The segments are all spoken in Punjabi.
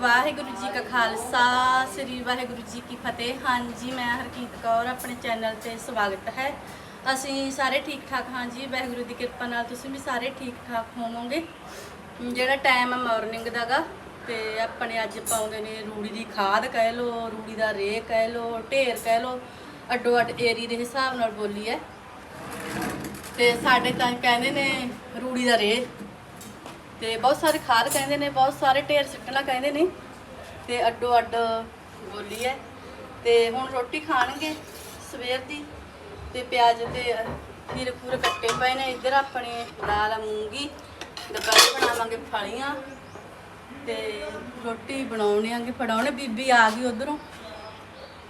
ਵਾਹਿਗੁਰੂ ਜੀ ਕਾ ਖਾਲਸਾ, ਸ੍ਰੀ ਵਾਹਿਗੁਰੂ ਜੀ ਕੀ ਫਤਿਹ। ਹਾਂਜੀ, ਮੈਂ ਹਰਕੀਤ ਕੌਰ, ਆਪਣੇ ਚੈਨਲ ਤੇ ਸਵਾਗਤ ਹੈ। ਅਸੀਂ ਸਾਰੇ ਠੀਕ ਠਾਕ ਹਾਂ ਜੀ। ਵਾਹਿਗੁਰੂ ਦੀ ਕਿਰਪਾ ਨਾਲ ਤੁਸੀਂ ਵੀ ਸਾਰੇ ਠੀਕ ਠਾਕ ਹੋਵੋਗੇ। ਜਿਹੜਾ ਟਾਈਮ ਹੈ ਮਾਰਨਿੰਗ ਦਾਗਾ ਤੇ ਆਪਣੇ ਅੱਜ ਪਾਉਂਦੇ ਨੇ ਰੂੜੀ ਦੀ ਖਾਦ ਕਹਿ ਲੋ ਰੂੜੀ ਦਾ ਰੇ ਕਹਿ ਲੋ ਢੇਰ ਕਹਿ ਲੋ ਅੱਡੋ ਅੱਡ ਏਰੀ ਦੇ ਹਿਸਾਬ ਨਾਲ ਬੋਲੀ ਹੈ। ਤੇ ਸਾਡੇ ਤਾਂ ਕਹਿੰਦੇ ਨੇ ਰੂੜੀ ਦਾ ਰੇ ਤੇ ਬਹੁਤ ਸਾਰੇ ਖਾਦ ਕਹਿੰਦੇ ਨੇ, ਬਹੁਤ ਸਾਰੇ ਢੇਰ ਸਿੱਟਣਾ ਕਹਿੰਦੇ ਨੇ, ਤੇ ਅੱਡੋ ਅੱਡ ਬੋਲੀ ਹੈ। ਤੇ ਹੁਣ ਰੋਟੀ ਖਾਣਗੇ ਸਵੇਰ ਦੀ, ਤੇ ਪਿਆਜ਼ ਤੇ ਖੀਰ ਖੂਰ ਕੱਟੇ ਪਏ ਨੇ। ਇੱਧਰ ਆਪਣੇ ਦਾਲ, ਮੂੰਗੀ ਦੁਪਹਿਰੇ ਬਣਾਵਾਂਗੇ ਫਲੀਆਂ। ਤੇ ਰੋਟੀ ਬਣਾਉਣੇ ਆਂਗੇ, ਫੜਾਉਣੇ, ਬੀਬੀ ਆ ਗਈ ਉਧਰੋਂ।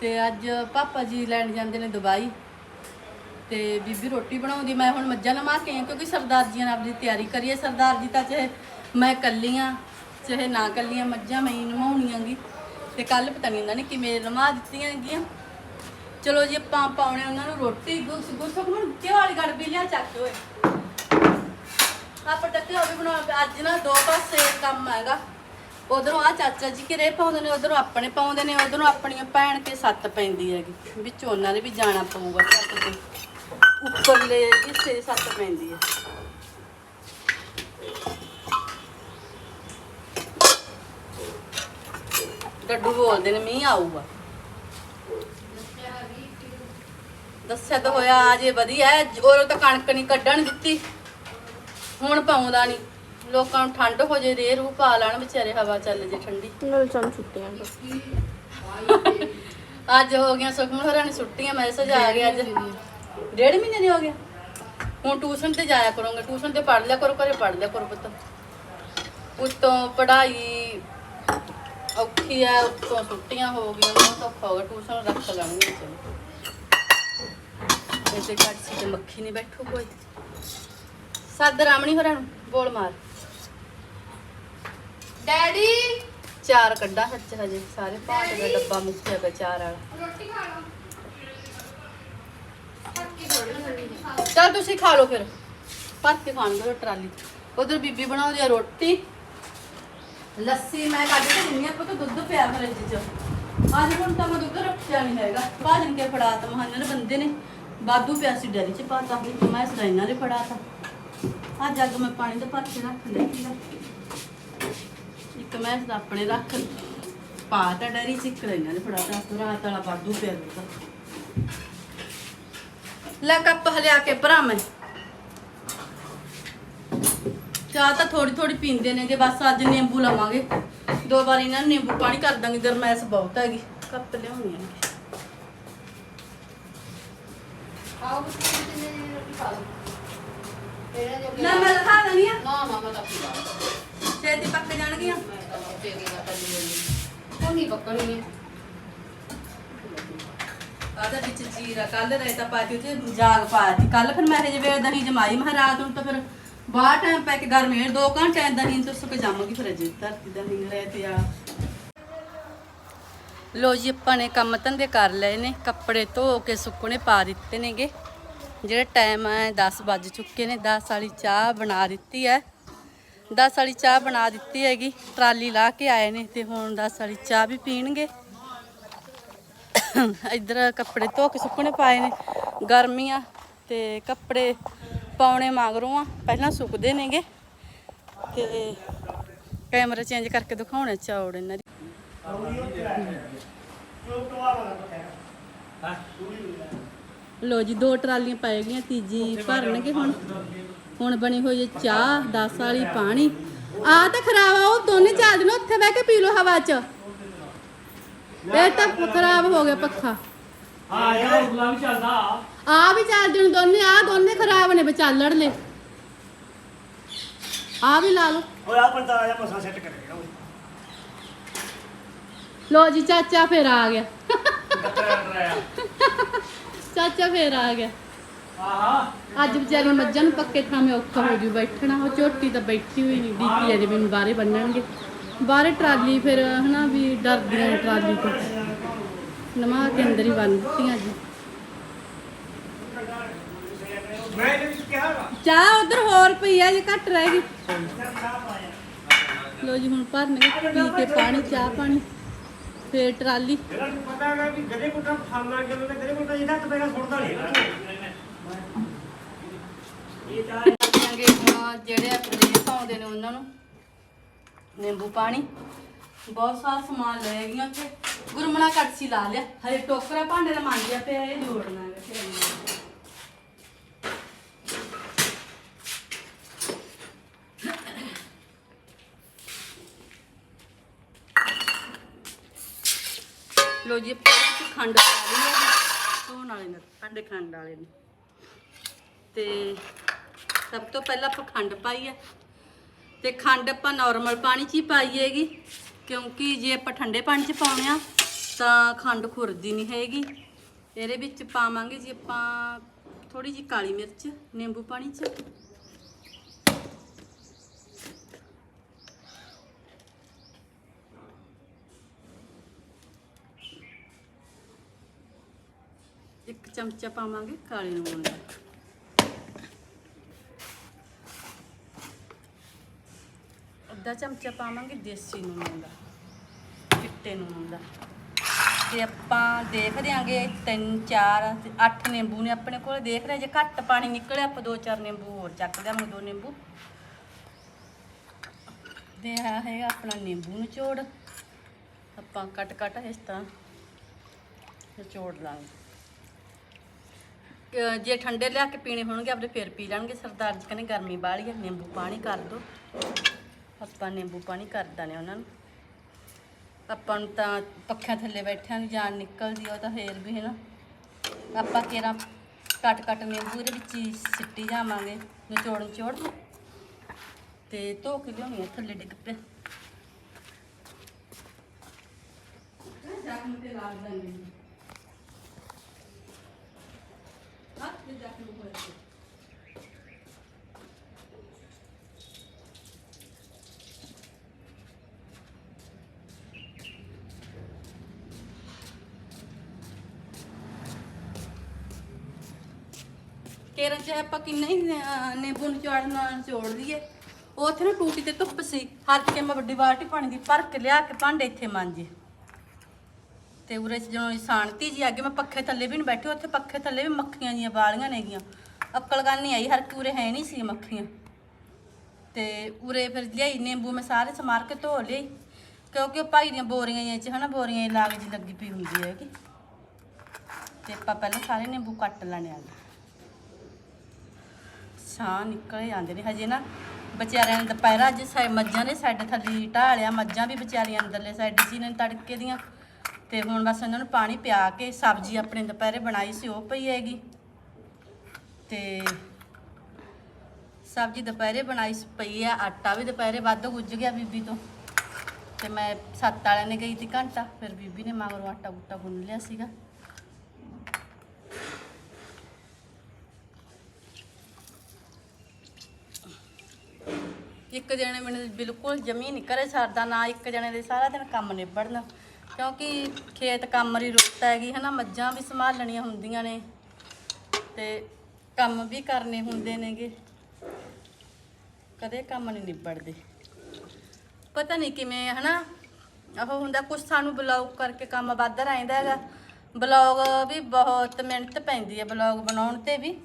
ਤੇ ਅੱਜ ਪਾਪਾ ਜੀ ਲੈਣ ਜਾਂਦੇ ਨੇ ਦਵਾਈ ਤੇ ਬੀਬੀ ਰੋਟੀ ਬਣਾਉਂਦੀ, ਮੈਂ ਹੁਣ ਮੱਝਾਂ ਨਮਾ ਕੇ ਆਈ ਕਿਉਂਕਿ ਸਰਦਾਰ ਜੀ ਨੇ ਆਪਣੀ ਤਿਆਰੀ ਕਰੀਏ ਸਰਦਾਰ ਜੀ ਤਾਂ ਚਾਹੇ ਮੈਂ ਕੱਲੀਆਂ ਚਾਹੇ ਨਾ ਕੱਲੀਆਂ ਮੱਝਾਂ ਮੈਂ ਹੀ ਨਮਾਉਣੀਆਂਗੀ ਤੇ ਕੱਲ ਪਤਾ ਨਹੀਂ ਉਹਨਾਂ ਨੇ ਕਿਵੇਂ ਨਮਾ ਦਿੱਤੀਆਂ ਹੈਗੀਆਂ। ਚਲੋ ਜੀ, ਆਪਾਂ ਪਾਉਣੇ ਉਹਨਾਂ ਨੂੰ ਰੋਟੀ, ਗੁੱਸ ਗੁੱਸ ਨੂੰ ਕਿ ਵਾਲੀ ਗੜ ਵੀ ਲਿਆ ਚੱਕ ਓਏ। ਆਪਾਂ ਟੱਕੇ ਹੋ ਵੀ ਬਣਾ ਅੱਜ ਨਾ ਦੋ ਪਾਸੇ ਕੰਮ ਹੈਗਾ। ਉਧਰੋਂ ਆ ਚਾਚਾ ਜੀ ਘਰੇ ਪਾਉਂਦੇ ਨੇ, ਉਧਰੋਂ ਆਪਣੇ ਪਾਉਂਦੇ ਨੇ, ਉਧਰੋਂ ਆਪਣੀਆਂ ਭੈਣ ਤੇ ਸੱਤ ਪੈਂਦੀ ਹੈਗੀ। ਵਿੱਚ ਉਹਨਾਂ ਦੇ ਵੀ ਜਾਣਾ ਪਊਗਾ ਸੱਤ ਤੇ। ਉੱਪਰਲੇ ਹਿੱਸੇ ਸੱਤ ਪੈਂਦੀ ਹੈ। ਡੱਡੂ ਬੋਲਦੇ ਨੇ ਮੀਂਹ ਆਊਗਾ। ਦੱਸਿਆ ਤਾਂ ਹੋਇਆ ਅਜੇ ਵਧੀਆ ਉਹ ਤਾਂ ਕਣਕ ਨਹੀਂ ਕੱਢਣ ਦਿੱਤੀ। ਹੁਣ ਪਾਉਂਦਾ ਨਹੀਂ। ਲੋਕਾਂ ਨੂੰ ਠੰਡ ਹੋ ਜੇ ਰੇ ਰੂ ਪਾ ਲੈਣ ਵਿਚਾਰੇ ਹਵਾ ਚੱਲ ਜੇ ਠੰਡੀ। ਨਾਲ ਸਾਨੂੰ ਛੁੱਟੀਆਂ ਅੱਜ ਹੋ ਗਿਆ ਸੁਖਮਨ ਹੋਰਾਂ ਨੇ ਛੁੱਟੀਆਂ ਮੈਸੇਜ ਆ ਗਿਆ ਅੱਜ। ਡੇਢ ਮਹੀਨੇ ਦੀ ਹੋ ਗਿਆ ਹੁਣ ਟਿਊਸ਼ਨ ਤੇ ਜਾਇਆ ਕਰੋਗੇ ਟਿਊਸ਼ਨ ਤੇ ਪੜ੍ਹ ਲਿਆ ਕਰੋ ਘਰੇ ਪੜ੍ਹ ਲਿਆ ਕਰੋ ਪੁੱਤ। ਉੱਤੋਂ ਪੜ੍ਹਾਈ ਔਖੀ ਆ ਉੱਤੋਂ ਛੁੱਟੀਆਂ ਹੋ ਗਈਆਂ ਬਹੁਤ ਔਖਾ ਹੋ ਗਿਆ ਟਿਊਸ਼ਨ ਰੱਖ ਲੈਣਗੇ ਚਲੋ ਇਸੇ ਘੱਟ ਸੀ ਤੇ ਮੱਖੀ ਨਹੀਂ ਬੈਠੂ ਕੋਈ। ਸੱਦ ਰਾਮਣੀ ਹੋਰਾਂ ਨੂੰ ਬੋਲ ਮਾਰ। ਡੈਡੀ! ਚਾਰ ਕੱਢਾਂ ਸੱਚ ਹਜੇ ਸਾਰੇ ਭਾਂਤ ਦਾ ਡੱਬਾ ਮੁੱਕਿਆ ਪਿਆ ਚਾਰ ਵਾਲਾ। ਰੋਟੀ ਖਾ ਲਓ। ਚਲ ਤੁਸੀਂ ਖਾ ਲਓ ਫਿਰ। ਭਰ ਕੇ ਖਾਣਗੇ ਉਹ ਟਰਾਲੀ। ਉਧਰ ਬੀਬੀ ਬਣਾਉਂਦੀ ਆ ਰੋਟੀ। ਲੱਸੀ ਮੈਂ ਕੱਢ ਕੇ ਦਿੰਨੀ ਆ, ਪੁੱਤ ਦੁੱਧ ਪਿਆ ਫਰਿੱਜ 'ਚ। ਅੱਜ ਹੁਣ ਤਾਂ ਮੈਂ ਦੁੱਧ ਰੱਖਿਆ ਨਹੀਂ ਹੈਗਾ। ਭਾਜਨ ਕੇ ਫੜਾਤਾ ਮਹਾਨਰ ਬੰਦੇ ਨੇ। ਬਾਦੂ ਪਿਆ ਸੀ ਡੈਰੀ 'ਚ ਪਾਤਾ ਮੈਂ ਸਦਾ ਇਹਨਾਂ ਦੇ ਫੜਾਤਾ ਆ ਜੱਗ ਮੈਂ ਪਾਣੀ ਦਾ ਭਰ ਕੇ ਰੱਖ ਲਿਆ ਇੱਕ ਮੈਂ ਆਪਣੇ ਰੱਖ ਪਾਤਾ ਡੈਰੀ 'ਚ, ਇੱਕ ਇਹਨਾਂ ਦੇ ਫੜਾਤਾ ਰਾਤ ਵਾਲਾ ਬਾਦੂ ਪਿਆ ਦਿੱਤਾ ਲੈ ਕੱਪ ਹਲਿਆ ਕੇ ਭਰਾ ਮੈਂ। ਚਾਹ ਤਾਂ ਥੋੜੀ ਥੋੜੀ ਪੀਂਦੇ ਨੇਗੇ ਬਸ ਅੱਜ ਨਿੰਬੂ ਲਵਾਂਗੇ। ਦੋ ਵਾਰ ਇਹਨਾਂ ਨੂੰ ਨਿੰਬੂ ਪਾਣੀ ਕਰ ਦਾਂਗੇ ਗਰਮੈਸ ਬਹੁਤ ਹੈਗੀ। ਕੱਪ ਲਿਆਉਣੀ ਆ। ਖਾਓ ਤੁਸੀਂ ਕਿੰਨੇ ਦੀ ਰੋਟੀ ਖਾ ਲਓ ਲੈ ਮੈਂ ਲਖਾ ਦਣੀ ਆ। ਨਾ ਨਾ ਮੈਂ ਤਾਂ ਪੀ ਲਾਂ ਛੇਤੀ ਪੱਕ ਜਾਣਗੀਆਂ। ਮੈਂ ਤਾਂ ਤੇਰੀ ਦਾ ਤਾਂ ਨਹੀਂ ਪੱਕਣੀ ਹੈ ਆਦਾ ਵਿੱਚ ਜੀਰਾ ਕੱਲ ਰਹਿਤਾ ਪਾਤੀ ਤੇ ਜਾਗ ਪਾਤੀ ਕੱਲ ਫਿਰ ਮੈਂ ਹਜੇ ਦਹੀਂ ਜਮਾਈ। ਮੈਂ ਰਾਤ ਨੂੰ ਤਾਂ ਫਿਰ ਬਾਹਰ ਟਾਈਮ ਪੈ ਕੇ ਗਰਮੀ ਦੋ ਘੰਟੇ ਦਹੀਂ ਤੋਂ ਸੁੱਕ ਜਾਵਾਂਗੀ ਫਿਰ ਅਜੇ। ਧਰਤੀ ਦਹੀਂ ਰਹਿ ਤੇ ਆ। ਲੋ ਜੀ, ਆਪਾਂ ਨੇ ਕੰਮ ਧੰਦੇ ਕਰ ਲਏ ਨੇ। ਕੱਪੜੇ ਧੋ ਕੇ ਸੁੱਕਣੇ ਪਾ ਦਿੱਤੇ ਨੇਗੇ। ਜਿਹੜਾ ਟਾਈਮ ਹੈ 10 ਵੱਜ ਚੁੱਕੇ ਨੇ। 10 ਵਾਲੀ ਚਾਹ ਬਣਾ ਦਿੱਤੀ ਹੈ 10 ਵਾਲੀ ਚਾਹ ਬਣਾ ਦਿੱਤੀ ਹੈਗੀ। ਟਰਾਲੀ ਲਾ ਕੇ ਆਏ ਨੇ ਤੇ ਹੁਣ 10 ਵਾਲੀ ਚਾਹ ਵੀ ਪੀਣਗੇ। ਇੱਧਰ ਕੱਪੜੇ ਧੋ ਕੇ ਸੁੱਕਣੇ ਪਾਏ ਨੇ ਗਰਮੀ ਆ ਤੇ ਕੱਪੜੇ ਪਾਉਣੇ ਮਗਰੋਂ ਆ, ਪਹਿਲਾਂ ਸੁੱਕਦੇ ਨੇਗੇ ਤੇ ਕੈਮਰਾ ਚੇਂਜ ਕਰਕੇ ਦਿਖਾਉਣੇ ਚੌੜ ਇਹਨਾਂ ਦੀ। ਲੋ ਜੀ, ਦੋ ਟਰਾਲੀਆਂ ਪੈ ਗਈਆਂ, ਤੀਜੀ ਭਰਨਗੇ ਹੁਣ। ਹੁਣ ਬਣੀ ਹੋਈ ਹੈ ਚਾਹ 10 ਵਾਲੀ ਪਾਣੀ। ਆ ਤਾਂ ਖਰਾਬ ਆ, ਉਹ ਦੋਨੇ ਚਾਰ ਦਿਨ ਉੱਥੇ ਬਹਿ ਕੇ ਪੀ ਲੋ ਹਵਾ 'ਚ। ਇਹ ਤਾਂ ਖਰਾਬ ਹੋ ਗਿਆ ਪੱਖਾ। ਹਾਂ ਯਾਰ ਉਗਲਾ ਵੀ ਚੱਲਦਾ। ਆ ਵੀ ਚਾਰ ਦਿਨ ਦੋਨੇ ਆ ਦੋਨੇ ਖਰਾਬ ਨੇ ਵਿਚਾਲੜ ਲੈ ਆ ਵੀ ਲਾ ਲਓ। ਓਏ ਆ ਪੰਤਾ ਆ ਜਾ ਮਸਾ ਸੈੱਟ ਕਰੇਗਾ ਓਏ ਲੋ ਜੀ ਚਾਚਾ ਫੇਰ ਆ ਗਿਆ। ਚਾਚਾ ਫੇਰ ਆ ਗਿਆ। ਆਹਾ। ਅੱਜ ਵਿਚਾਰੀ ਮੱਝਾਂ ਨੂੰ ਪੱਕੇ ਥਾਵੇਂ ਔਖਾ ਹੋ ਜੂ ਬੈਠਣਾ। ਉਹ ਝੋਟੀ ਤਾਂ ਬੈਠੀ ਹੋਈ ਨਹੀਂ ਡੀਪੀ ਇਹਦੇ ਮੈਨੂੰ ਬਾਹਰੇ ਬੰਨਣਗੇ। ਬਾਹਰੇ ਟਰਾਲੀ ਫਿਰ ਹਨਾ ਵੀ ਡਰਦੀਆਂ ਨੇ ਟਰਾਲੀ ਤੋਂ। ਨਮਾ ਕੇ ਅੰਦਰ ਹੀ ਬੰਨ ਦਿੱਤੀਆਂ ਜੀ। ਚਾਹ ਉਧਰ ਹੋਰ ਪਈ ਆ ਜੇ ਘੱਟ ਰਹਿ ਗਈ। ਲੋ ਜੀ ਹੁਣ ਭਰਨਗੇ ਪੀ ਕੇ ਪਾਣੀ ਚਾਹ ਪਾਣੀ ਫੇਰ ਟਰਾਲੀ। ਜਿਹੜਾ ਨੂੰ ਪਤਾ ਹੈਗਾ ਵੀ ਗਦੇ ਕੋਟਾ ਫਾਲਣਾ ਜਦੋਂ ਤੇ ਗਦੇ ਕੋਟਾ ਜਿਹਦਾ ਤਪੇਗਾ ਸੁੱਟਦਾ ਨਹੀਂ ਇਹ ਚਾਹ ਜਿਹੜੇ ਆਪਣੇ ਪਾਉਂਦੇ ਨੇ ਉਹਨਾਂ ਨੂੰ। ਨਿੰਬੂ ਪਾਣੀ। ਬਹੁਤ ਸਾਰਾ ਸਮਾਨ ਲੈ ਗਈਆਂ ਤੇ ਗੁਰਮਣਾ ਕੜਛੀ ਲਾ ਲਿਆ। ਹਰੇ ਟੋਕਰਾ ਭਾਂਡੇ ਦਾ ਮਾਂਜਿਆ ਪਿਆ ਇਹ ਜੋੜਨਾ ਹੈ ਫਿਰ ਲੋ ਜੀ ਖੰਡ ਪਾ ਲਈ ਹੈ ਧੋਣ ਵਾਲੇ ਨੇ ਸਾਡੇ ਖੰਡ ਵਾਲੇ ਨੇ। ਤੇ ਸਭ ਤੋਂ ਪਹਿਲਾਂ ਆਪਾਂ ਖੰਡ ਪਾਈ ਹੈ ਤੇ ਖੰਡ ਆਪਾਂ ਨਾਰਮਲ ਪਾਣੀ 'ਚ ਹੀ ਪਾਈ ਹੈਗੀ ਕਿਉਂਕਿ ਜੇ ਆਪਾਂ ਠੰਡੇ ਪਾਣੀ 'ਚ ਪਾਉਣੇ ਆ ਤਾਂ ਖੰਡ ਖੁਰਦੀ ਨਹੀਂ ਹੈਗੀ ਇਹਦੇ ਵਿੱਚ ਪਾਵਾਂਗੇ ਜੀ ਆਪਾਂ ਥੋੜੀ ਜੀ ਕਾਲੀ ਮਿਰਚ ਨਿੰਬੂ ਪਾਣੀ 'ਚ ਇੱਕ ਚਮਚਾ ਪਾਵਾਂਗੇ ਕਾਲੇ ਲੂਣ ਦਾ ਅੱਧਾ ਚਮਚਾ ਪਾਵਾਂਗੇ ਦੇਸੀ ਨੂਣ ਦਾ, ਚਿੱਟੇ ਨੂਣ ਦਾ। ਤੇ ਆਪਾਂ ਦੇਖ ਦਿਆਂਗੇ ਤਿੰਨ, ਚਾਰ, ਤੇ ਅੱਠ ਨਿੰਬੂ ਨੇ ਆਪਣੇ ਕੋਲ, ਦੇਖ ਰਹੇ ਜੇ ਘੱਟ ਪਾਣੀ ਨਿਕਲਿਆ ਆਪਾਂ ਦੋ, ਚਾਰ ਨਿੰਬੂ ਹੋਰ ਚੱਕ ਦਿਆਂਗੇ, ਦੋ ਨਿੰਬੂ। ਤੇ ਆ ਹੈਗਾ ਆਪਣਾ ਨਿੰਬੂ ਨਿਚੋੜ ਆਪਾਂ ਕੱਟ ਕੱਟ ਇਸ ਤਰ੍ਹਾਂ ਨਿਚੋੜ ਲਾਂਗੇ। ਜੇ ਠੰਡੇ ਲਿਆ ਕੇ ਪੀਣੇ ਹੋਣਗੇ, ਆਪਣੇ ਫਿਰ ਪੀ ਲੈਣਗੇ। ਸਰਦਾਰ ਜੀ ਕਹਿੰਦੇ ਗਰਮੀ ਬਾਹਲੀ ਹੈ ਨਿੰਬੂ ਪਾਣੀ ਕਰ ਦੋ। ਆਪਾਂ ਨਿੰਬੂ ਪਾਣੀ ਕਰਦਾ ਨੇ ਉਹਨਾਂ ਨੂੰ। ਆਪਾਂ ਨੂੰ ਤਾਂ ਪੱਖਿਆਂ ਥੱਲੇ ਬੈਠਿਆਂ ਨੂੰ ਜਾਨ ਨਿਕਲਦੀ ਉਹ ਤਾਂ ਫੇਰ ਵੀ ਹੈ ਨਾ ਆਪਾਂ ਕੇਰਾ ਕੱਟ ਕੱਟ ਨਿੰਬੂ ਦੇ ਵਿੱਚ ਹੀ ਸਿੱਟੀ ਜਾਵਾਂਗੇ ਨਿਚੋੜ ਨਿਚੋੜ ਤੇ ਧੋ ਕੇ ਲਿਆਉਣੀ ਆ ਥੱਲੇ ਡਿੱਗ ਪਿਆ ਜ਼ਖਮ ਤੇ ਲਾ ਦਾਂਗੇ ਹੱਥ ਤੇ ਜ਼ਖਮ ਹੋਇਆ ਕੇਰਾਂ ਚ ਆਪਾਂ ਕਿੰਨਾ ਹੀ ਅਹ, ਨਿੰਬੂ ਨਿਚੋੜਨਾ ਨਿਚੋੜ ਲਈਏ। ਉਹ ਉੱਥੇ ਨਾ ਟੂਟੀ ਤੇ ਧੁੱਪ ਸੀ। ਹਰ ਕੇ ਮੈਂ ਵੱਡੀ ਬਾਲਟੀ ਪਾਣੀ ਦੀ ਭਰ ਕੇ ਲਿਆ ਕੇ ਭਾਂਡੇ ਇੱਥੇ ਮਾਂਜੇ। ਤੇ ਉਰੇ ਚ ਜਦੋਂ ਸ਼ਾਂਤੀ ਜੀ ਅੱਗੇ ਮੈਂ ਪੱਖੇ ਥੱਲੇ ਵੀ ਨਹੀਂ ਬੈਠੀ ਉੱਥੇ ਪੱਖੇ ਥੱਲੇ ਵੀ ਮੱਖੀਆਂ ਜੀਆਂ ਬਾਲੀਆਂ ਨੇਗੀਆਂ ਅਕਲ ਗੱਲ ਨਹੀਂ ਆਈ ਹਰ ਕਿ ਉਰੇ ਹੈ ਨਹੀਂ ਸੀ ਮੱਖੀਆਂ। ਤੇ ਉਰੇ ਫਿਰ ਲਿਆਈ ਨਿੰਬੂ ਮੈਂ ਸਾਰੇ ਸਮਾਰ ਕੇ ਧੋ ਲਈ ਕਿਉਂਕਿ ਉਹ ਭਾਈ ਦੀਆਂ ਬੋਰੀਆਂ ਜਿਹੀਆਂ ਚ ਹਨਾ ਬੋਰੀਆਂ ਦੀ ਲਾਗ ਜੀ ਲੱਗੀ ਪਈ ਹੁੰਦੀ ਹੈਗੀ। ਤੇ ਆਪਾਂ ਪਹਿਲਾਂ ਸਾਰੇ ਨਿੰਬੂ ਕੱਟ ਲੈਣੇ ਆ। ਸਾਹ ਨਿਕਲ ਜਾਂਦੇ ਨੇ। ਹਜੇ ਨਾ ਵਿਚਾਰਿਆਂ ਨੇ ਦੁਪਹਿਰਾ ਅੱਜ ਸਾ ਮੱਝਾਂ ਨੇ ਸਾਈਡ ਥੱਲੇ ਢਾਲਿਆ ਮੱਝਾਂ ਵੀ ਵਿਚਾਰੀਆਂ ਅੰਦਰਲੇ ਸਾਈਡ ਸੀ ਨੇ ਤੜਕੇ ਦੀਆਂ। ਤੇ ਹੁਣ ਬਸ ਇਹਨਾਂ ਨੂੰ ਪਾਣੀ ਪਿਆ ਕੇ ਸਬਜ਼ੀ ਆਪਣੇ ਦੁਪਹਿਰੇ ਬਣਾਈ ਸੀ, ਉਹ ਪਈ ਹੈਗੀ। ਤੇ ਸਬਜ਼ੀ ਦੁਪਹਿਰੇ ਬਣਾਈ ਪਈ ਆ। ਆਟਾ ਵੀ ਦੁਪਹਿਰੇ ਵੱਧ ਗੁੱਝ ਗਿਆ ਬੀਬੀ ਤੋਂ। ਤੇ ਮੈਂ ਸੱਤ ਵਾਲਿਆਂ ਨੇ ਗਈ ਸੀ ਘੰਟਾ। ਫਿਰ ਬੀਬੀ ਨੇ ਮਗਰੋਂ ਆਟਾ ਗੁੱਟਾ ਗੁੰਨ ਲਿਆ ਸੀਗਾ। ਇੱਕ ਜਣੇ ਮੈਨੂੰ ਬਿਲਕੁਲ ਜਮੀ ਨਹੀਂ ਕਰੇ ਸਰਦਾ ਨਾ ਇੱਕ ਜਣੇ ਦੇ ਸਾਰਾ ਦਿਨ ਕੰਮ ਨਿਬੜਨਾ। ਕਿਉਂਕਿ ਖੇਤ ਕੰਮ ਦੀ ਰੁੱਤ ਹੈਗੀ ਹਨਾ, ਮੱਝਾਂ ਵੀ ਸੰਭਾਲਣੀਆਂ ਹੁੰਦੀਆਂ ਨੇ ਤੇ ਕੰਮ ਵੀ ਕਰਨੇ ਹੁੰਦੇ ਨੇਗੇ। ਕਦੇ ਕੰਮ ਨਹੀਂ ਨਿਬੜਦੇ। ਪਤਾ ਨਹੀਂ ਕਿਵੇਂ ਹਨਾ, ਉਹ ਹੁੰਦਾ ਕੁਛ ਸਾਨੂੰ ਬਲੌਗ ਕਰਕੇ ਕੰਮ ਵੱਧ ਰਹਿੰਦਾ ਹੈਗਾ। ਬਲੌਗ ਵੀ ਬਹੁਤ ਮਿਹਨਤ ਪੈਂਦੀ ਹੈ ਬਲੌਗ ਬਣਾਉਣ ਤੇ ਵੀ।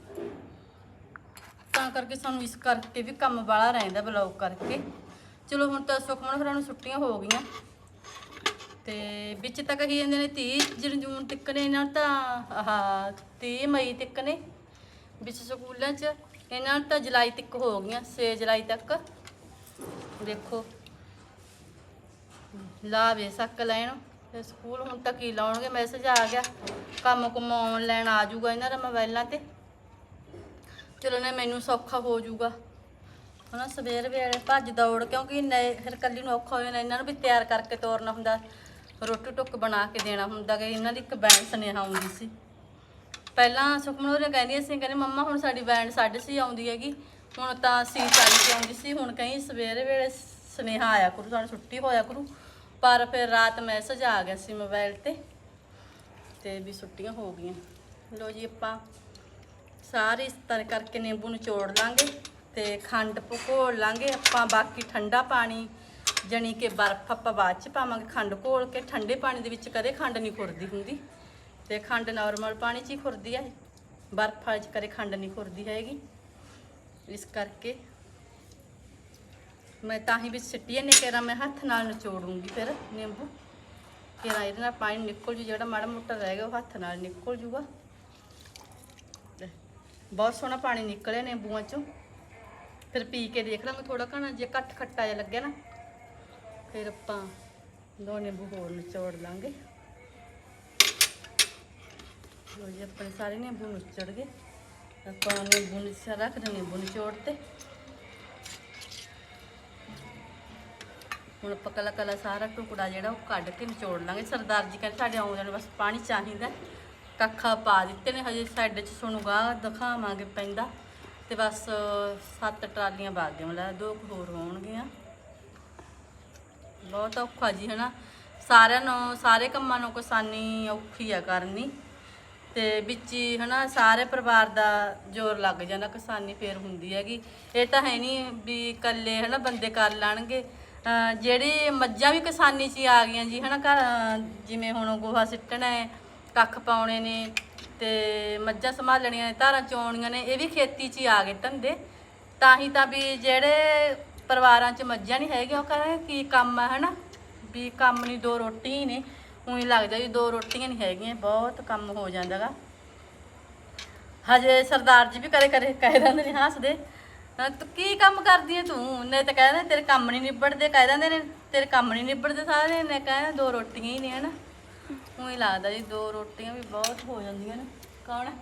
ਤਾਂ ਕਰਕੇ ਸਾਨੂੰ ਇਸ ਕਰਕੇ ਵੀ ਕੰਮ ਵਾਲਾ ਰਹਿੰਦਾ ਬਲੌਗ ਕਰਕੇ। ਚਲੋ ਹੁਣ ਤਾਂ ਸੁਖਮਨ ਹੋਰਾਂ ਨੂੰ ਛੁੱਟੀਆਂ ਹੋ ਗਈਆਂ। ਤੇ ਵਿੱਚ ਤੱਕ ਕਹੀ ਜਾਂਦੇ ਨੇ 30 ਜੂਨ ਜੂਨ ਤੱਕ ਨੇ ਇਹਨਾਂ ਨੂੰ ਤਾਂ, ਆਹ 30 ਮਈ ਤੱਕ ਨੇ ਵਿੱਚ ਸਕੂਲਾਂ 'ਚ। ਇਹਨਾਂ ਨੂੰ ਤਾਂ ਜੁਲਾਈ ਤੱਕ ਹੋ ਗਈਆਂ 6 ਜੁਲਾਈ ਤੱਕ। ਦੇਖੋ। ਲਾ ਬੇਸਕ ਲੈਣ। ਤੇ ਸਕੂਲ ਹੁਣ ਤੱਕ ਹੀ ਲਾਉਣਗੇ? ਮੈਸੇਜ ਆ ਗਿਆ। ਕੰਮ ਕੁਮ ਆਨਲਾਈਨ ਆ ਜਾਊਗਾ ਇਹਨਾਂ ਦਾ ਮੋਬਾਈਲਾਂ ਤੇ। ਚਲੋ ਨਾ ਮੈਨੂੰ ਸੌਖਾ ਹੋ ਜਾਊਗਾ। ਹਨਾ, ਸਵੇਰ ਵੇਲੇ ਭੱਜ ਦੌੜ, ਕਿਉਂਕਿ ਨਏ ਫਿਰ ਕੱਲੀ ਨੂੰ ਔਖਾ ਹੋ ਜਾਣਾ, ਇਹਨਾਂ ਨੂੰ ਵੀ ਤਿਆਰ ਕਰਕੇ ਤੋਰਨਾ ਹੁੰਦਾ, ਰੋਟੀ ਟੁੱਕ ਬਣਾ ਕੇ ਦੇਣਾ ਹੁੰਦਾ ਕਿ ਇਹਨਾਂ ਦੀ ਇੱਕ ਬੈਂਡ ਸੁਨੇਹਾ ਆਉਂਦੀ ਸੀ। ਪਹਿਲਾਂ ਸੁਖਮਨ ਹੋਰੇ ਕਹਿੰਦੀਆਂ ਸੀ, ਕਹਿੰਦੇ ਮੰਮਾ ਹੁਣ ਸਾਡੀ ਬੈਂਡ ਸਾਢੇ ਸੀ ਆਉਂਦੀ ਹੈਗੀ, ਹੁਣ ਤਾਂ ਸੀ ਚਾਲੀ ਤੇ ਆਉਂਦੀ ਸੀ, ਹੁਣ ਕਹੀਂ ਸਵੇਰ ਵੇਲੇ ਸੁਨੇਹਾ ਆਇਆ ਕਰੂ ਸਾਨੂੰ ਛੁੱਟੀ ਹੋਇਆ ਕਰੂ, ਪਰ ਫਿਰ ਰਾਤ ਮੈਸੇਜ ਆ ਗਿਆ ਸੀ ਮੋਬਾਈਲ ਤੇ ਤੇ ਵੀ ਛੁੱਟੀਆਂ ਹੋ ਗਈਆਂ। ਲੋ ਜੀ ਆਪਾਂ ਸਾਰੇ ਇਸ ਤਰ੍ਹਾਂ ਕਰਕੇ ਨਿੰਬੂ ਨਿਚੋੜ ਲਾਂਗੇ ਤੇ ਖੰਡ ਘੋਲ ਲਾਂਗੇ। ਆਪਾਂ ਬਾਕੀ ਠੰਡਾ ਪਾਣੀ, ਜਣੀ ਕਿ ਬਰਫ਼ ਆਪਾਂ ਬਾਅਦ ਚ ਪਾਵਾਂਗੇ। ਖੰਡ ਘੋਲ ਕੇ ਠੰਡੇ ਪਾਣੀ ਦੇ ਵਿੱਚ ਕਦੇ ਖੰਡ ਨਹੀਂ ਖੁਰਦੀ ਹੁੰਦੀ। ਤੇ ਖੰਡ ਨਾਰਮਲ ਪਾਣੀ 'ਚ ਹੀ ਖੁਰਦੀ ਹੈ ਬਰਫ਼ ਵਾਲੇ 'ਚ ਕਦੇ ਖੰਡ ਨਹੀਂ ਖੁਰਦੀ ਹੈਗੀ। ਇਸ ਕਰਕੇ ਮੈਂ ਤਾਂ ਹੀ ਵਿੱਚ ਸਿੱਟੀਆਂ ਨੇ ਕੇਰਾ ਮੈਂ ਹੱਥ ਨਾਲ ਨਿਚੋੜੂੰਗੀ ਫਿਰ ਨਿੰਬੂ। ਕੇਰਾ ਇਹਦੇ ਨਾਲ ਪਾਣੀ ਨਿਕਲ ਜੂ, ਜਿਹੜਾ ਮਾੜਾ ਮੋਟਾ ਰਹਿ ਗਿਆ, ਉਹ ਹੱਥ ਨਾਲ ਨਿਕਲ ਜੂਗਾ। ਬਹੁਤ ਸੋਹਣਾ ਪਾਣੀ ਨਿਕਲਿਆ ਨਿੰਬੂਆਂ ਚੋਂ। ਫਿਰ ਪੀ ਕੇ ਦੇਖ ਲਾਂਗੇ ਥੋੜਾ ਘਣਾ ਜੇ ਘੱਟ ਖੱਟਾ ਜਿਹਾ ਲੱਗਿਆ ਨਾ। ਫਿਰ ਆਪਾਂ ਦੋ ਨਿੰਬੂ ਹੋਰ ਨਿਚੋੜ ਲਾਂਗੇ। ਲੋ ਜੀ, ਆਪਣੇ ਸਾਰੇ ਨਿੰਬੂ ਨਿਚੜ ਗਏ। ਆਪਾਂ ਨਿੰਬੂ ਨਿਚੜ ਰੱਖ ਦੇ ਨਿੰਬੂ ਨਿਚੋੜ ਤੇ। ਹੁਣ ਆਪਾਂ ਕਲਾ ਕਲਾ ਸਾਰਾ ਟੁਕੜਾ ਜਿਹੜਾ ਉਹ ਕੱਢ ਕੇ ਨਿਚੋੜ ਲਾਂਗੇ। ਸਰਦਾਰ ਜੀ ਕਹਿੰਦੇ ਸਾਡੇ ਆਉਂਦੇ ਨੂੰ ਬਸ ਪਾਣੀ ਚਾਹੀਦਾ। ਕੱਖਾ ਪਾ ਦਿੱਤੇ ਨੇ, ਹਜੇ ਸਾਈਡ 'ਚ ਸੁਣੂਗਾ, ਦਿਖਾਵਾਂਗੇ ਪੈਂਦਾ। ਤੇ ਬਸ, ਸੱਤ ਟਰਾਲੀਆਂ ਬਾਦ ਦਿਓ ਲੈ ਦੋ ਕੁ ਹੋਰ ਹੋਣਗੀਆਂ। ਬਹੁਤ ਔਖਾ ਜੀ, ਹਨਾ? ਸਾਰਿਆਂ ਨੂੰ, ਸਾਰੇ ਕੰਮਾਂ ਨੂੰ ਕਿਸਾਨੀ ਔਖੀ ਆ ਕਰਨੀ। ਤੇ ਵਿੱਚ ਹੀ, ਹਨਾ, ਸਾਰੇ ਪਰਿਵਾਰ ਦਾ ਜ਼ੋਰ ਲੱਗ ਜਾਂਦਾ, ਕਿਸਾਨੀ ਫੇਰ ਹੁੰਦੀ ਹੈਗੀ। ਇਹ ਤਾਂ ਹੈ ਨਹੀਂ ਵੀ ਇਕੱਲੇ, ਹਨਾ, ਬੰਦੇ ਕਰ ਲੈਣਗੇ। ਅਹ ਜਿਹੜੀ ਮੱਝਾਂ ਵੀ ਕਿਸਾਨੀ 'ਚ ਹੀ ਆ ਗਈਆਂ ਜੀ, ਹਨਾ, ਘਰ ਜਿਵੇਂ ਹੁਣ ਗੋਹਾ ਸਿੱਟਣਾ ਹੈ ਕੱਖ ਪਾਉਣੇ ਨੇ ਤੇ ਮੱਝਾਂ ਸੰਭਾਲਣੀਆਂ ਨੇ, ਧਾਰਾਂ ਚੋਣੀਆਂ ਨੇ, ਇਹ ਵੀ ਖੇਤੀ 'ਚ ਹੀ ਆ ਗਏ ਧੰਦੇ। ਤਾਂ ਹੀ ਤਾਂ ਵੀ ਜਿਹੜੇ ਪਰਿਵਾਰਾਂ 'ਚ ਮੱਝਾਂ ਨਹੀਂ ਹੈਗੀਆਂ, ਉਹ ਕਹਿੰਦੇ ਕੀ ਕੰਮ ਹੈ ਹਨਾ? ਵੀ ਕੰਮ ਨਹੀਂ, ਦੋ ਰੋਟੀ ਹੀ ਨੇ। ਉਹੀ ਲੱਗਦਾ ਵੀ ਦੋ ਰੋਟੀਆਂ ਨਹੀਂ ਹੈਗੀਆਂ, ਬਹੁਤ ਕੰਮ ਹੋ ਜਾਂਦਾਗਾ। ਹਜੇ ਸਰਦਾਰ ਜੀ ਵੀ ਕਰੇ ਕਰੇ, ਕਹਿ ਦਿੰਦੇ ਨੇ, ਹੱਸਦੇ। ਤੂੰ ਕੀ ਕੰਮ ਕਰਦੀ ਹੈ ਤੂੰ? ਨੇ ਤਾਂ ਕਹਿੰਦੇ ਤੇਰੇ ਕੰਮ ਨਹੀਂ ਨਿਬੜਦੇ, ਕਹਿ ਦਿੰਦੇ ਨੇ, ਤੇਰੇ ਕੰਮ ਨਹੀਂ ਨਿਬੜਦੇ ਸਾਰੇ ਨੇ ਕਹਿੰਦੇ ਦੋ ਰੋਟੀਆਂ ਹੀ ਨੇ, ਹਨਾ? ਉਹੀ ਲੱਗਦਾ ਜੀ ਦੋ ਰੋਟੀਆਂ ਵੀ ਬਹੁਤ ਹੋ ਜਾਂਦੀਆਂ ਨੇ ਕੌਣ ਹੈ?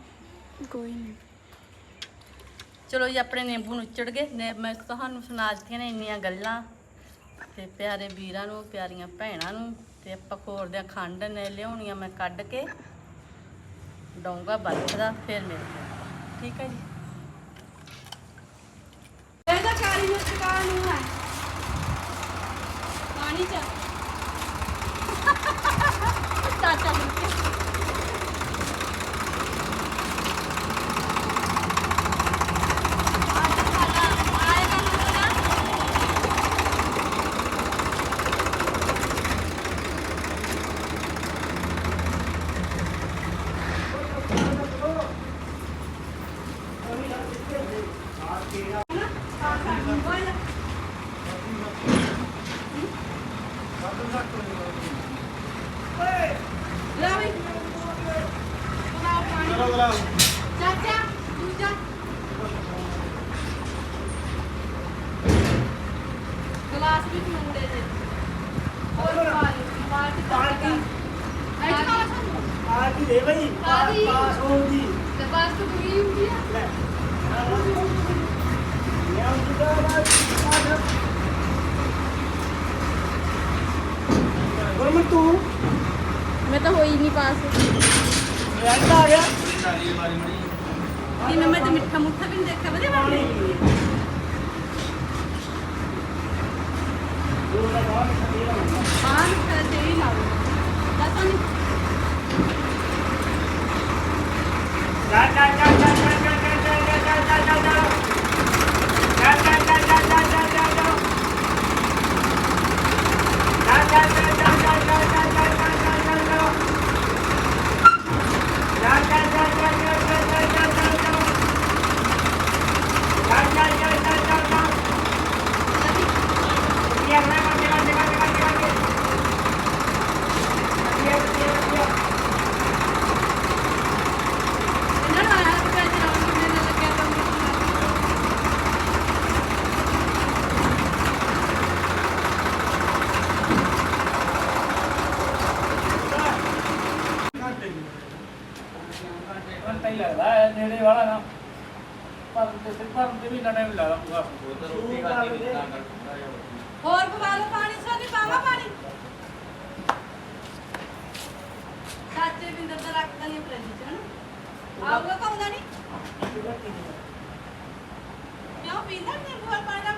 ਕੋਈ ਨਹੀਂ। ਚਲੋ ਜੀ ਆਪਣੇ ਨਿੰਬੂ ਨੁੱਚੜ ਗਏ। ਨੇ ਮੈਂ ਤੁਹਾਨੂੰ ਸੁਣਾ ਦਿੱਤੀਆਂ ਨੇ ਇੰਨੀਆਂ ਗੱਲਾਂ। ਤੇ ਪਿਆਰੇ ਵੀਰਾਂ ਨੂੰ ਪਿਆਰੀਆਂ ਭੈਣਾਂ ਨੂੰ ਤੇ ਆਪਾਂ ਖੋਰਦਿਆਂ ਖੰਡ ਨੇ ਲਿਆਉਣੀਆਂ ਮੈਂ ਕੱਢ ਕੇ ਡੋਂਗਾ ਬਰਫ ਦਾ ਫਿਰ ਮਿਲਦੇ ਹਾਂ। ਠੀਕ ਹੈ ਜੀ। ਇਹਦਾ ਕਾਲੀ ਮਿਰਚ ਕਾਨੂੰ ਹੈ? ਪਾਣੀ ਚ ਚਾਚਾ ਜੀ ਲੈ ਬਈ ਬਣਾਓ ਪਾਣੀ ਚਾਚਾ ਦੂਜਾ ਗਲਾਸ ਵੀ ਪੀਉਂਦੇ ਜੇ ਹੋਰ ਪਾਣੀ ਬਾਲਟੀ ਬਾਲਟੀ। ਐਂ ਖਾ ਕੀ ਦੇ ਬਈ। ਕਾਹਦੀ? ਪਾਸ ਹੋ ਜੀ ਤੇ ਤੂੰ ਗਈ ਹੁੰਦੀ ਆ। ਲੈ। ਯਾ ਉਹਦਾ ਬਾਅਦ ਗੁਰਮਨ ਤੂੰ? ਮੈਂ ਤਾਂ ਹੋਈ ਨਹੀਂ ਪਾਸ। ਰਹਿੰਦਾ ਆ ਗਿਆ। ਜਿਵੇਂ ਮੈਂ ਤੇ ਮਿੱਠਾ ਮੁੱਠਾ ਵੀ ਨਹੀਂ ਦੇਖਿਆ ਵਧੀਆ ਬਣ ਪਾਣੀ ਗਿਆ ਦੋ ਦਾ ਬਾਅਦ ਬਾਹਰ ਤੇ ਹੀ ਲਾਓ। ਦੱਸਾਂ ਨਹੀਂ Tchau, tchau, dá. ਹੋਰ ਪਵਾ ਲਓ ਪਾਣੀ ਸੋਨੀ ਪਾਵਾ ਪਾਣੀ ਸਾਚੇ ਬਿੰਦਰ ਦਾ ਰੱਖਦਾ ਨਹੀਂ ਪ੍ਰੇਮੀ ਚ ਹਨਾ ਆਉਗਾ ਕਹਉਂਦਾ ਨਹੀਂ ਕਿਉਂ ਪੀਂਦਾ ਨਹੀਂ ਹੋਰ ਪਾਣਾ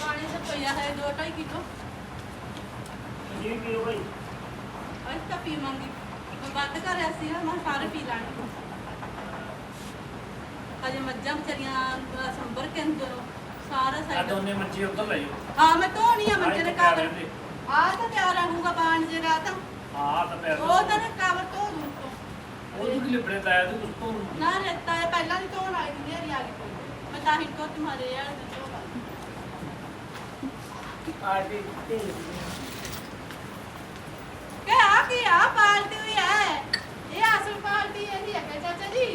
ਪਾਣੀ से पया है दो ढाई किलो जी पीओ भाई आज का पी मांगी बात कर रहे सी हम सारे पी लाने ਹਜੇ ਮੱਝਾਂ ਵਿਚਾਰੀਆਂ ਸੰਭਰ ਕੇ ਅੰਦਰੋਂ ਸਾਰਾ ਆ ਦੋਨੇ ਮੱਛੀ ਉੱਧਰ ਲੈ ਜਾਓ ਹਾਂ ਮੈਂ ਧੋਣੀ ਆ ਮੰਜੇ ਦੇ ਕਾਬਰ ਆ ਤਾਂ ਪਿਆ ਰਹੂਗਾ ਬਾਣ ਜਗਾ ਤਾਂ। ਹਾਂ ਤਾਂ ਪੈਰ ਉਹ ਉਹ ਤੂੰ ਕਿ ਲਿਬੜੇ ਲਾਇਆ ਉਸ ਤੋਂ ਨਾ ਰਹਿਤਾ ਹੈ ਪਹਿਲਾਂ ਦੀ ਧੋਣ ਆਈ ਨਹੀਂ ਹਰੀ ਆ ਗਈ ਮੈਂ ਤਾਂ ਹੀ ਤੋਂ ਤੁਹਾਡੇ ਯਾਰ ਦੀ ਧੋ ਲਾ। ਆਡੀ ਆ ਕੀ ਆ? ਪਾਲਟੀ ਚਾਚਾ ਜੀ।